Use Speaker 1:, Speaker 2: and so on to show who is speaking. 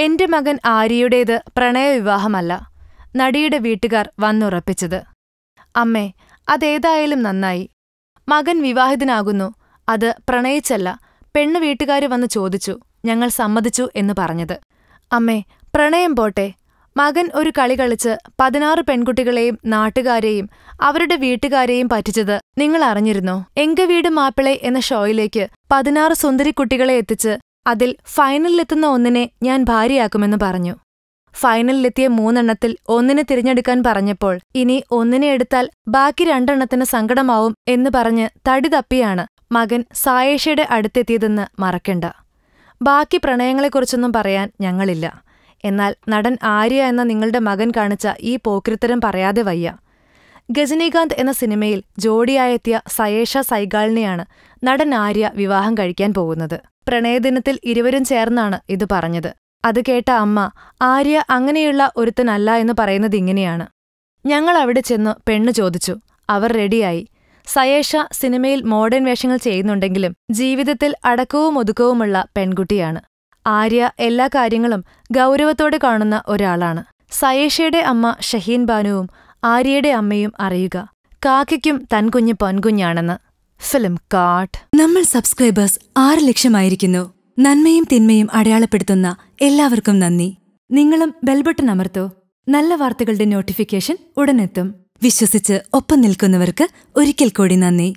Speaker 1: എന്റെ മകൻ ആര്യയുടേത് പ്രണയവിവാഹമല്ല നടിയുടെ വീട്ടുകാർ വന്നുറപ്പിച്ചത്. അമ്മേ അതേതായാലും നന്നായി. മകൻ വിവാഹിതനാകുന്നു അത് പ്രണയിച്ചല്ല പെണ്ണ് വീട്ടുകാര് വന്ന് ചോദിച്ചു ഞങ്ങൾ സമ്മതിച്ചു എന്ന് പറഞ്ഞത്. അമ്മേ പ്രണയം പോട്ടെ. മകൻ ഒരു കളി കളിച്ച് പതിനാറ് പെൺകുട്ടികളെയും നാട്ടുകാരെയും അവരുടെ വീട്ടുകാരെയും പറ്റിച്ചത് നിങ്ങൾ അറിഞ്ഞിരുന്നോ? എങ്ക വീട് മാപ്പിളെ എന്ന ഷോയിലേക്ക് പതിനാറ് സുന്ദരിക്കുട്ടികളെ എത്തിച്ച് അതിൽ ഫൈനലിലെത്തുന്ന ഒന്നിനെ ഞാൻ ഭാര്യയാക്കുമെന്ന് പറഞ്ഞു. ഫൈനലിലെത്തിയ മൂന്നെണ്ണത്തിൽ ഒന്നിനെ തിരഞ്ഞെടുക്കാൻ പറഞ്ഞപ്പോൾ ഇനി ഒന്നിനെ എടുത്താൽ ബാക്കി രണ്ടെണ്ണത്തിന് സങ്കടമാവും എന്ന് പറഞ്ഞ് തടി തപ്പിയാണ് മകൻ സായേഷയുടെ അടുത്തെത്തിയതെന്ന് മറക്കണ്ട. ബാക്കി പ്രണയങ്ങളെക്കുറിച്ചൊന്നും പറയാൻ ഞങ്ങളില്ല. എന്നാൽ നടൻ ആര്യ എന്ന നിങ്ങളുടെ മകൻ കാണിച്ച ഈ പോക്രിത്തരം പറയാതെ വയ്യ. ഗജനീകാന്ത് എന്ന സിനിമയിൽ ജോഡിയായെത്തിയ സയേഷ സൈഗാളിനെയാണ് നടൻ ആര്യ വിവാഹം കഴിക്കാൻ പോകുന്നത്. പ്രണയദിനത്തിൽ ഇരുവരും ചേർന്നാണ് ഇത് പറഞ്ഞത്. അത് കേട്ട അമ്മ ആര്യ അങ്ങനെയുള്ള ഒരുത്തനല്ല എന്ന് പറയുന്നത് ഇങ്ങനെയാണ്. ഞങ്ങൾ അവിടെ ചെന്ന് പെണ്ണ് ചോദിച്ചു. അവർ റെഡിയായി. സയേഷ സിനിമയിൽ മോഡേൺ വേഷങ്ങൾ ചെയ്യുന്നുണ്ടെങ്കിലും ജീവിതത്തിൽ അടക്കവും ഒതുക്കവുമുള്ള പെൺകുട്ടിയാണ്. ആര്യ എല്ലാ കാര്യങ്ങളും ഗൗരവത്തോടെ കാണുന്ന ഒരാളാണ്. സയേഷയുടെ അമ്മ ഷഹീൻ ബാനുവും ആര്യയുടെ അമ്മയും അറിയുക. കാക്കയ്ക്കും തൻകുഞ്ഞ് പൊൻകുഞ്ഞാണെന്ന്. ഫിലിം കാട്ട്.
Speaker 2: നമ്മൾ സബ്സ്ക്രൈബേഴ്സ് ആറ് ലക്ഷമായിരിക്കുന്നു. നന്മയും തിന്മയും അടയാളപ്പെടുത്തുന്ന എല്ലാവർക്കും നന്ദി. നിങ്ങളും ബെൽബട്ടൺ അമർത്തോ. നല്ല വാർത്തകളുടെ നോട്ടിഫിക്കേഷൻ ഉടനെത്തും. വിശ്വസിച്ച് ഒപ്പം നിൽക്കുന്നവർക്ക് ഒരിക്കൽ കൂടി നന്ദി.